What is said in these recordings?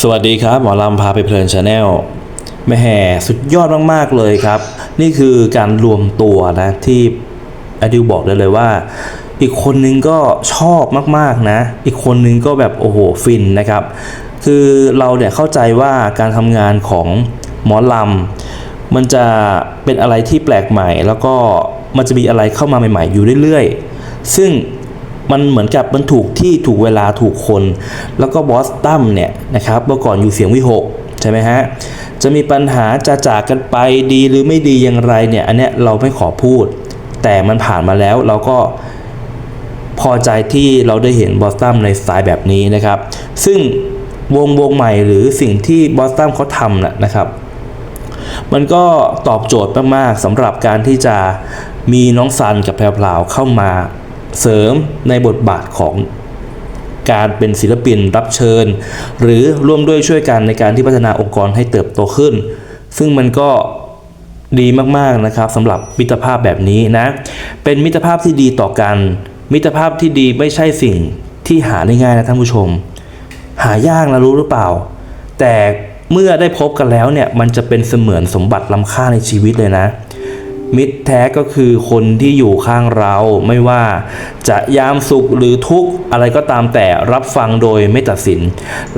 สวัสดีครับ หมอลำพาไปเพลินชาแนลแม่แห่สุดยอดมาก ๆ เลยครับ นี่คือการรวมตัวนะที่อดิวบอกได้เลยว่า อีกคนนึงก็ชอบมาก ๆ นะ อีกคนนึงก็แบบโอ้โหฟินนะครับ คือเราเนี่ยเข้าใจว่าการทำงานของหมอลำมันจะเป็นอะไรที่แปลกใหม่ แล้วก็มันจะมีอะไรเข้ามาใหม่ ๆ อยู่เรื่อย ๆ ซึ่ง มันเหมือนกับมันถูกที่ถูกเวลาถูกคน แล้วก็บอสตั้มเนี่ยนะครับเมื่อก่อนอยู่เสียงวิหกใช่ไหมฮะจะมีปัญหาจะจากกันไปดีหรือไม่ดีอย่างไรเนี่ยอันเนี้ยเราไม่ขอพูด แต่มันผ่านมาแล้วเราก็พอใจที่เราได้เห็นบอสตัมในสไตล์แบบนี้นะครับ ซึ่งวงวงใหม่หรือสิ่งที่บอสตัมเขาทำนะนะครับมันก็ตอบโจทย์มากๆสำหรับการที่จะมีน้องซันกับแพรวพราวเข้ามา เสริมในบทบาทของการเป็นศิลปินรับเชิญ หรือร่วมด้วยช่วยกันในการที่พัฒนาองค์กรให้เติบโตขึ้น ซึ่งมันก็ดีมากๆนะครับสำหรับมิตรภาพแบบนี้นะ เป็นมิตรภาพที่ดีต่อกัน มิตรภาพที่ดีไม่ใช่สิ่งที่หาได้ง่ายนะท่านผู้ชม หายากนะรู้หรือเปล่า แต่เมื่อได้พบกันแล้วเนี่ยมันจะเป็นเสมือนสมบัติล้ำค่าในชีวิตเลยนะ มิตรแท้ก็คือคนที่อยู่ข้างเราไม่ว่าจะยามสุขหรือทุกข์อะไรก็ตามแต่รับฟังโดยไม่ตัดสิน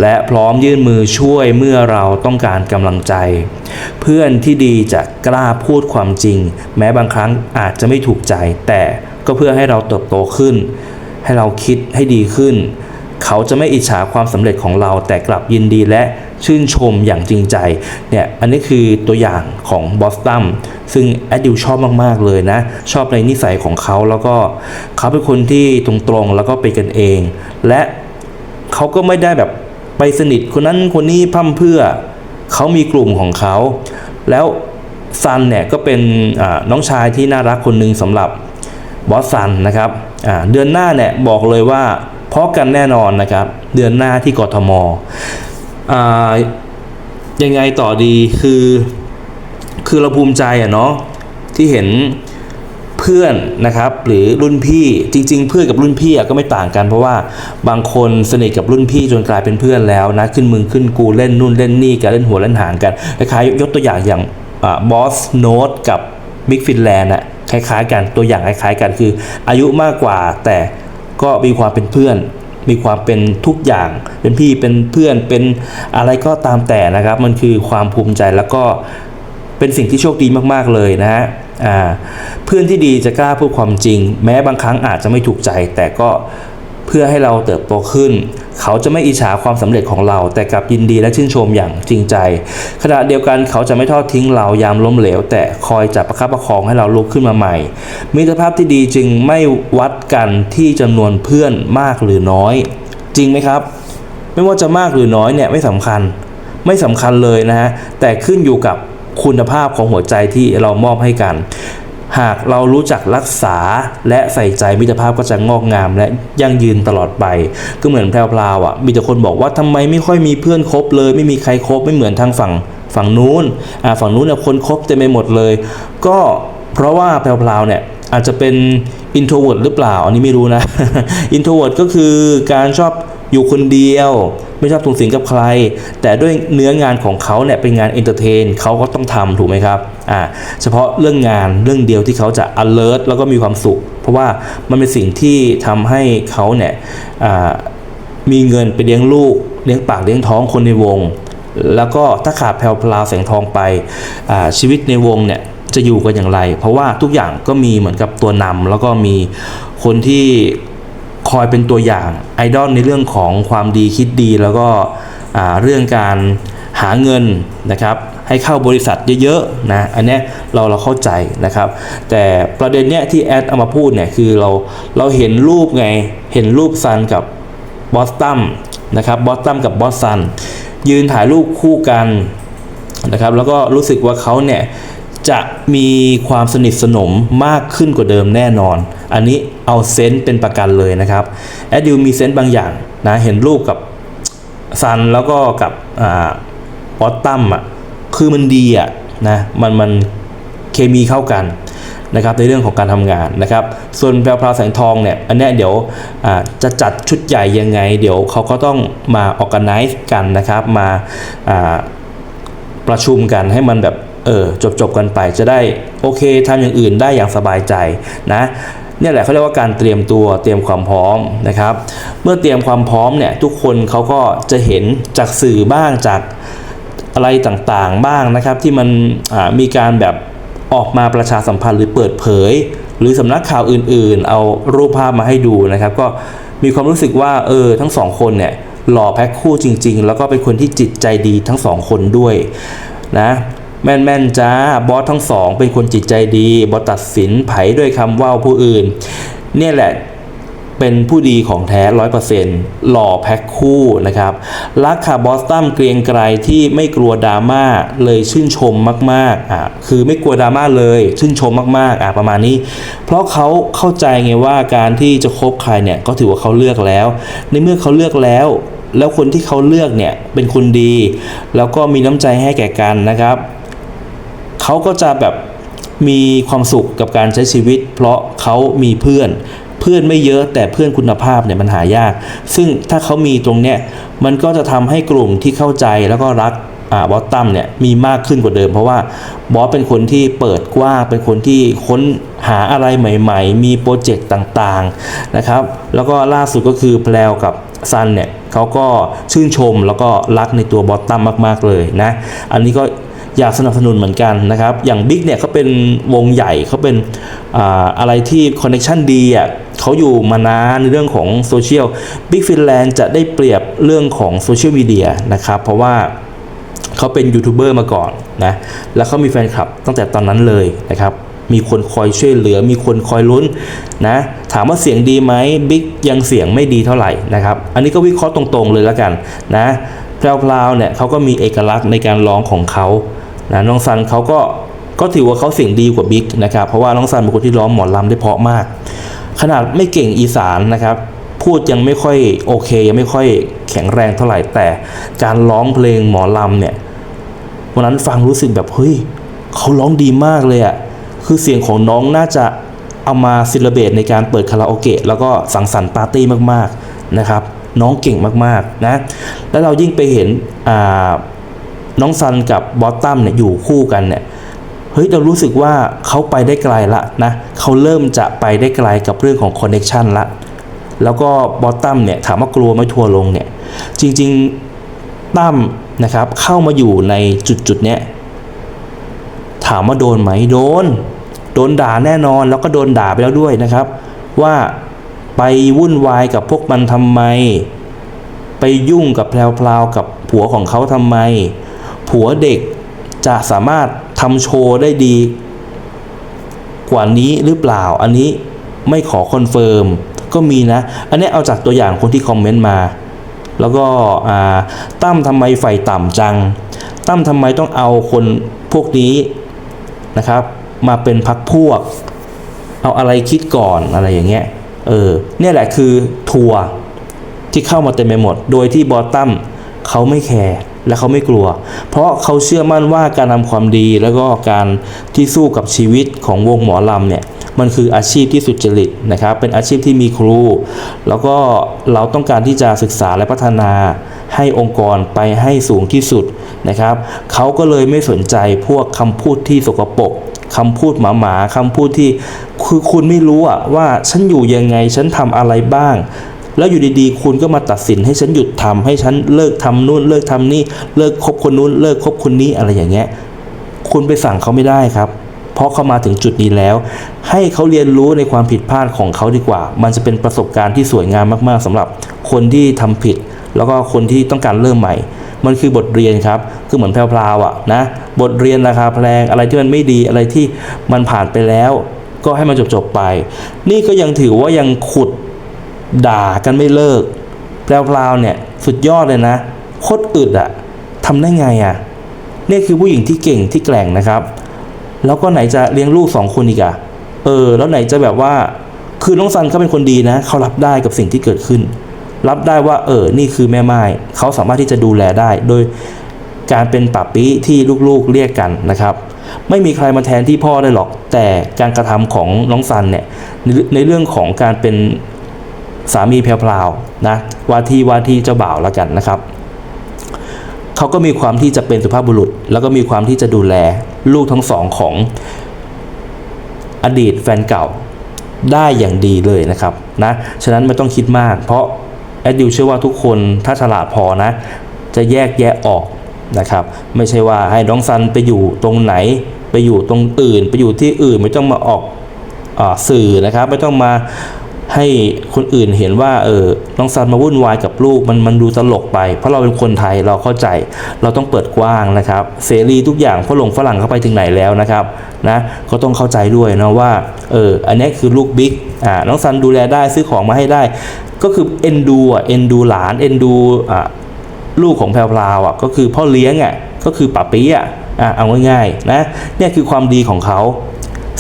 และพร้อมยื่นมือช่วยเมื่อเราต้องการกำลังใจ เพื่อนที่ดีจะกล้าพูดความจริง แม้บางครั้งอาจจะไม่ถูกใจ แต่ก็เพื่อให้เราเติบโตขึ้น ให้เราคิดให้ดีขึ้น เขาจะไม่อิจฉาความสำเร็จของเราแต่กลับยินดีและชื่นชมอย่างจริงใจเนี่ยอันนี้คือตัวอย่างของบอสตัม ซึ่งแอดดิวชอบมากๆเลยนะ ชอบในนิสัยของเขาแล้วก็เขาเป็นคนที่ตรงๆแล้วก็เป็นกันเอง และเขาก็ไม่ได้แบบไปสนิทคนนั้นคนนี้พร่ำเพื่อเขามีกลุ่มของเขา แล้วซันเนี่ยก็เป็นน้องชายที่น่ารักคนหนึ่งสำหรับบอสซันนะครับเดือนหน้าเนี่ยบอกเลยว่าเพราะกันแน่นอนนะครับ เดือนหน้าที่กทมอ่ายังไงต่อดีคือ คือเราภูมิใจอะเนาะที่เห็นเพื่อนนะครับหรือรุ่นพี่จริง ๆ เพื่อนกับรุ่นพี่ก็ไม่ต่างกัน เพราะว่าบางคนสนิทกับรุ่นพี่จนกลายเป็นเพื่อนแล้วนะขึ้นมึงขึ้นกูเล่นนู่นเล่นนี่กันเล่นหัวเล่นหางกันคล้ายๆยกตัวอย่างอย่างบอสโนตกับมิกฟินแลนด์อะคล้ายๆ กันตัวอย่างคล้ายๆ กันคือ อายุมากกว่าแต่ก็มีความเป็นเพื่อน มีความเป็นทุกอย่างเป็นพี่เป็นเพื่อนเป็นอะไรก็ตามแต่นะครับ มันคือความภูมิใจแล้วก็ เป็นสิ่งที่โชคดีมากๆเลยนะฮะเพื่อนที่ดีจะกล้าพูดความจริง แม้บางครั้งอาจจะไม่ถูกใจ แต่ก็เพื่อให้เราเติบโตขึ้น เขาจะไม่อิจฉาความสำเร็จของเรา แต่กลับยินดีและชื่นชมอย่างจริงใจ ขณะเดียวกันเขาจะไม่ทอดทิ้งเรายามล้มเหลว แต่คอยจับประคับประคองให้เราลุกขึ้นมาใหม่ มิตรภาพที่ดีจึงไม่วัดกันที่จำนวนเพื่อนมากหรือน้อย จริงไหมครับ ไม่ว่าจะมากหรือน้อยเนี่ยไม่สำคัญ ไม่สำคัญเลยนะฮะแต่ขึ้นอยู่กับ คุณภาพของหัวใจที่เรามอบให้กัน หากเรารู้จักรักษาและใส่ใจมิตรภาพก็จะงอกงามและยั่งยืนตลอดไป ก็เหมือนแพรวๆอะ มีแต่คนบอกว่าทำไมไม่ค่อยมีเพื่อนคบเลย ไม่มีใครคบไม่เหมือนทางฝั่งฝั่งนู้นอ่าฝั่งนู้นเนี่ยคนคบเต็มไปหมดเลย ก็เพราะว่าแพรวๆเนี่ยอาจจะเป็น introvert หรือเปล่า อันนี้ไม่รู้นะ introvert ก็คือการชอบ อยู่คนเดียว ไม่ชอบทุงสิงกับใคร แต่ด้วยเนื้องานของเขาเนี่ยเป็นงานเอนเตอร์เทนเขาก็ต้องทำถูกไหมครับอ่าเฉพาะเรื่องงานเรื่องเดียวที่เขาจะ alert แล้วก็มีความสุข เพราะว่ามันเป็นสิ่งที่ทำให้เขาเนี่ยอ่ามีเงินไปเลี้ยงลูกเลี้ยงปากเลี้ยงท้องคนในวง แล้วก็ถ้าขาดแพลวพลาแสงทองไปอ่าชีวิตในวงเนี่ยจะอยู่กันอย่างไร เพราะว่าทุกอย่างก็มีเหมือนกับตัวนำแล้วก็มีคนที่ คอยเป็นตัวอย่างไอดอลในเรื่องของความดีคิดดีแล้วก็เรื่องการหาเงินนะครับให้เข้าบริษัทเยอะๆนะอันเนี้ยเราเราเข้าใจนะครับ แต่ประเด็นเนี้ยที่แอดเอามาพูดเนี่ยคือเราเราเห็นรูปไงเห็นรูปซันกับบอสตัมนะครับบอสตัมกับบอสซันยืนถ่ายรูปคู่กันนะครับแล้วก็รู้สึกว่าเขาเนี่ยจะมีความสนิทสนมมากขึ้นกว่าเดิมแน่นอน อันนี้เอาเซนต์เป็นประกันเลยนะครับแอดดิวมีเซนต์บางอย่างนะเห็นรูปกับซันแล้วก็กับออสตัมอะคือมันดีอะนะมันมันเคมีเข้ากันนะครับในเรื่องของการทำงานนะครับ ส่วนแพรวพราวแสงทองเนี่ยอันนี้เดี๋ยวจะจัดชุดใหญ่ยังไง เดี๋ยวเขาก็ต้องมา organize กันนะครับ มาประชุมกันให้มันแบบเออจบจบกันไปจะได้โอเคทำอย่างอื่นได้อย่างสบายใจนะ เนี่ยแหละเขาเรียกว่าการเตรียมตัวเตรียมความพร้อมนะครับ เมื่อเตรียมความพร้อมเนี่ยทุกคนเขาก็จะเห็นจากสื่อบ้างจากอะไรต่างๆบ้างนะครับ ที่มันมีการแบบออกมาประชาสัมพันธ์หรือเปิดเผย หรือสำนักข่าวอื่นๆ เอารูปภาพมาให้ดูนะครับ ก็มีความรู้สึกว่าเออทั้งสองคนเนี่ยหล่อแพ็คคู่จริง ๆ แล้วก็เป็นคนที่จิตใจดีทั้งสองคนด้วยนะ แม่นแม่นๆจ้าบอสทั้งสอง เป็นคนจิตใจดีบอสตัดสินไผด้วยคำว่าวผู้อื่น เนี่ยแหละเป็นผู้ดีของแท้ร้อยเปอร์เซ็นต์หล่อแพ็คคู่นะครับ รักค่ะบอสตัมเกรียงไกรที่ไม่กลัวดราม่าเลยชื่นชมมากๆอะคือไม่กลัวดราม่าเลยชื่นชมมากๆอะประมาณนี้ เพราะเขาเข้าใจไงว่าการที่จะคบใครเนี่ยก็ถือว่าเขาเลือกแล้ว ในเมื่อเขาเลือกแล้ว แล้วคนที่เขาเลือกเนี่ยเป็นคนดี แล้วก็มีน้ำใจให้แก่กันนะครับ เขาก็จะแบบมีความสุขกับการใช้ชีวิต เพราะเขามีเพื่อน เพื่อนไม่เยอะแต่เพื่อนคุณภาพเนี่ยมันหายาก ซึ่งถ้าเขามีตรงเนี้ยมันก็จะทำให้กลุ่มที่เข้าใจแล้วก็รักอ่าบอสตัมเนี่ยมีมากขึ้นกว่าเดิม เพราะว่าบอสเป็นคนที่เปิดกว้างเป็นคนที่ค้นหาอะไรใหม่ๆ มีโปรเจกต์ต่างๆนะครับ แล้วก็ล่าสุดก็คือแพลวกับซันเนี่ยเขาก็ชื่นชมแล้วก็รักในตัวบอสตัมมากๆเลยนะ อันนี้ก็ อยากสนับสนุนเหมือนกันนะครับ อย่างบิ๊กเนี่ยเขาเป็นวงใหญ่เขาเป็นออะไรที่คอนเน t ชันดีอะเขาอยู่มานานในเรื่องของโซเชียลบิ๊กฟินแลนด์จะได้เปรียบเรื่องของโซเชียลมีเดียนะครับเพราะว่าเขาเป็นยูทูบเบอร์มาก่อนนะแล้วเขามีแฟนคลับตั้งแต่ตอนนั้นเลยนะครับมีคนคอยช่วยเหลือ มีคนคอยลุ้นนะ ถามว่าเสียงดีไหมบิ๊กยังเสียงไม่ดีเท่าไหร่นะครับ อันนี้ก็วิเคราะห์ตรงๆเลยแล้วกันนะแพรวๆเนี่ยเขาก็มีเอกลักษณ์ในการร้องของเขา นะน้องซันเขาก็ก็ถือว่าเขาเสียงดีกว่าบิ๊กนะครับเพราะว่าน้องซันเป็นคนที่ร้องหมอลำได้เพาะมาก ขนาดไม่เก่งอีสานนะครับ พูดยังไม่ค่อยโอเค ยังไม่ค่อยแข็งแรงเท่าไหร่แต่การร้องเพลงหมอลำเนี่ยวันนั้นฟังรู้สึกแบบเฮ้ยเขาร้องดีมากเลยอะ่ะคือเสียงของน้องน่าจะเอามาซิลเบตในการเปิดคาราโอเกะแล้วก็สังสรรค์ปาร์ตี้มากๆนะครับ น้องเก่งมากๆนะแล้วเรายิ่งไปเห็นอ่า น้องซันกับบอสตัมเนี่ยอยู่คู่กันเนี่ยเฮ้ยเรารู้สึกว่าเขาไปได้ไกลละนะเขาเริ่มจะไปได้ไกลกับเรื่องของคอนเน็ชันละแล้วก็บอสตัมเนี่ยถามว่ากลัวไม่ทัวลงเนี่ยจริงๆตั้มนะครับเข้ามาอยู่ในจุดจุดๆเนี้ยถามว่าโดนไหมโดน โดนด่าแน่นอนแล้วก็โดนด่าไปแล้วด้วยนะครับ ว่าไปวุ่นวายกับพวกมันทำไม ไปยุ่งกับแพลวๆกับผัวของเขาทำไม ผัวเด็กจะสามารถทำโชว์ได้ดี กว่านี้หรือเปล่าอันนี้ไม่ขอคอนเฟิร์มก็มีนะ อันนี้เอาจากตัวอย่างคนที่คอมเมนต์มา แล้วก็ตั้มทำไมไฟต่ำจัง ตั้มทำไมต้องเอาคนพวกนี้นะครับ มาเป็นพักพวก เอาอะไรคิดก่อนอะไรอย่างเงี้ยเออเนี่ยแหละคือทัวร์ที่เข้ามาเต็มไปหมด โดยที่บอสตั้มเขาไม่แคร์ และเขาไม่กลัว เพราะเขาเชื่อมั่นว่าการทำความดีแล้วก็การที่สู้กับชีวิตของวงหมอลำเนี่ยมันคืออาชีพที่สุจริตนะครับ เป็นอาชีพที่มีครู แล้วก็เราต้องการที่จะศึกษาและพัฒนาให้องค์กรไปให้สูงที่สุดนะครับ เขาก็เลยไม่สนใจพวกคำพูดที่สกปรกคำพูดหมาๆคำพูดที่คือคุณไม่รู้อะว่าฉันอยู่ยังไงฉันทำอะไรบ้าง แล้วอยู่ดีๆ คุณก็มาตัดสินให้ฉันหยุดทำให้ฉันเลิกทำนู่น เลิกทำนี่ เลิกคบคนนู้น เลิกคบคนนี้อะไรอย่างเงี้ย คุณไปสั่งเขาไม่ได้ครับ เพราะเขามาถึงจุดนี้แล้ว ให้เขาเรียนรู้ในความผิดพลาดของเขาดีกว่า มันจะเป็นประสบการณ์ที่สวยงามมากๆสำหรับคนที่ทำผิด แล้วก็คนที่ต้องการเริ่มใหม่มันคือบทเรียนครับ คือเหมือนแพรวๆอะนะ บทเรียนราคาแพง อะไรที่มันไม่ดี อะไรที่มันผ่านไปแล้ว ก็ให้มันจบๆไป นี่ก็ยังถือว่ายังขุด ด่ากันไม่เลิกแพรวๆเนี่ยสุดยอดเลยนะโคตรอึดอะทำได้ไงอะนี่คือผู้หญิงที่เก่งที่แกร่งนะครับ แล้วก็ไหนจะเลี้ยงลูกสองคนอีกอะเออ แล้วไหนจะแบบว่าคือน้องซันเขาเป็นคนดีนะเขารับได้กับสิ่งที่เกิดขึ้น รับได้ว่าเออนี่คือแม่ไม้เขาสามารถที่จะดูแลได้ โดยการเป็นปับปี้ที่ลูกๆเรียกกันนะครับ ไม่มีใครมาแทนที่พ่อได้หรอก แต่การกระทำของน้องซันเนี่ยในในเรื่องของการเป็น สามีแพรวๆนะว่าที่ว่าที่เจ้าบ่าวแล้วกันนะครับเขาก็มีความที่จะเป็นสุภาพบุรุษ แล้วก็มีความที่จะดูแลลูกทั้งสองของอดีตแฟนเก่าได้อย่างดีเลยนะครับนะฉะนั้นไม่ต้องคิดมาก เพราะแอดดิวเชื่อว่าทุกคนถ้าฉลาดพอนะ จะแยกแยะออกนะครับ ไม่ใช่ว่าให้น้องซันไปอยู่ตรงไหน ไปอยู่ตรงอื่น ไปอยู่ที่อื่นไม่ต้องมาออกอสื่อนะครับ ไม่ต้องมา ให้คนอื่นเห็นว่าเออน้องซันมาวุ่นวายกับลูกมันมันดูตลกไป เพราะเราเป็นคนไทยเราเข้าใจ เราต้องเปิดกว้างนะครับ เสรีทุกอย่างฝรั่งฝรั่งเข้าไปถึงไหนแล้วนะครับนะก็ต้องเข้าใจด้วยนะว่าเอออันนี้คือลูกบิ๊กอ่าน้องซันดูแลได้ซื้อของมาให้ได้ ก็คือเอ็นดูอะเอ็นดูหลานเอ็นดูอ่าลูกของแพรวพราวอะก็คือพ่อเลี้ยงอะก็คือป๋าปี้อะอะเอาง่ายๆนะเนี่ยคือความดีของเขา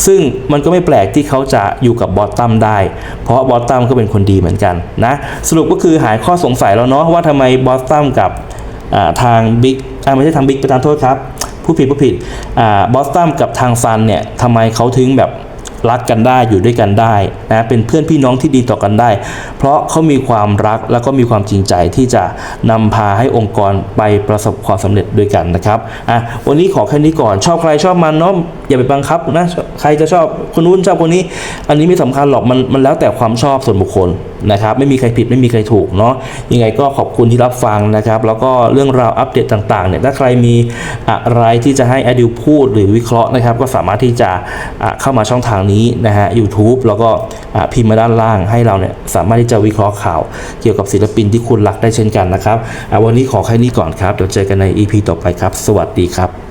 ซึ่งมันก็ไม่แปลกที่เขาจะอยู่กับบอสตัมได้ เพราะบอสตัมก็เป็นคนดีเหมือนกันนะสรุปก็คือหายข้อสงสัยแล้วเนาะว่าทำไมบอสตัมกับทางบิ๊กไม่ใช่ทางบิ๊กประธานโทษครับ ผู้ผิดผู้ผิดอบอสตัมกับทางซันเนี่ยทำไมเขาถึงแบบ รักกันได้อยู่ด้วยกันได้นะเป็นเพื่อนพี่น้องที่ดีต่อกันได้ เพราะเขามีความรักแล้วก็มีความจริงใจที่จะนำพาให้องค์กรไปประสบความสำเร็จด้วยกันนะครับอะวันนี้ขอแค่นี้ก่อนชอบใครชอบมันเนาะอย่าไปบังคับนะใครจะชอบคนนู้นชอบคนนี้ อันนี้ไม่สำคัญหรอกมันมันแล้วแต่ความชอบส่วนบุคคล นะครับไม่มีใครผิดไม่มีใครถูกเนาะยังไงก็ขอบคุณที่รับฟังนะครับแล้วก็เรื่องราวอัปเดตต่างๆเนี่ยถ้าใครมีอะไรที่จะให้อดิวพูดหรือวิเคราะห์นะครับ ก็สามารถที่จะะเข้ามาช่องทางนี้นะฮะ YouTube แล้วก็พิมพ์มาด้านล่างให้เราเนี่ยสามารถที่จะวิเคราะห์ข่าว เกี่ยวกับศิลปินที่คุณรักได้เช่นกันนะครับอะวันนี้ขอแค่นี้ก่อนครับเดี๋ยวเจอกันใน EP ต่อไปครับ สวัสดีครับ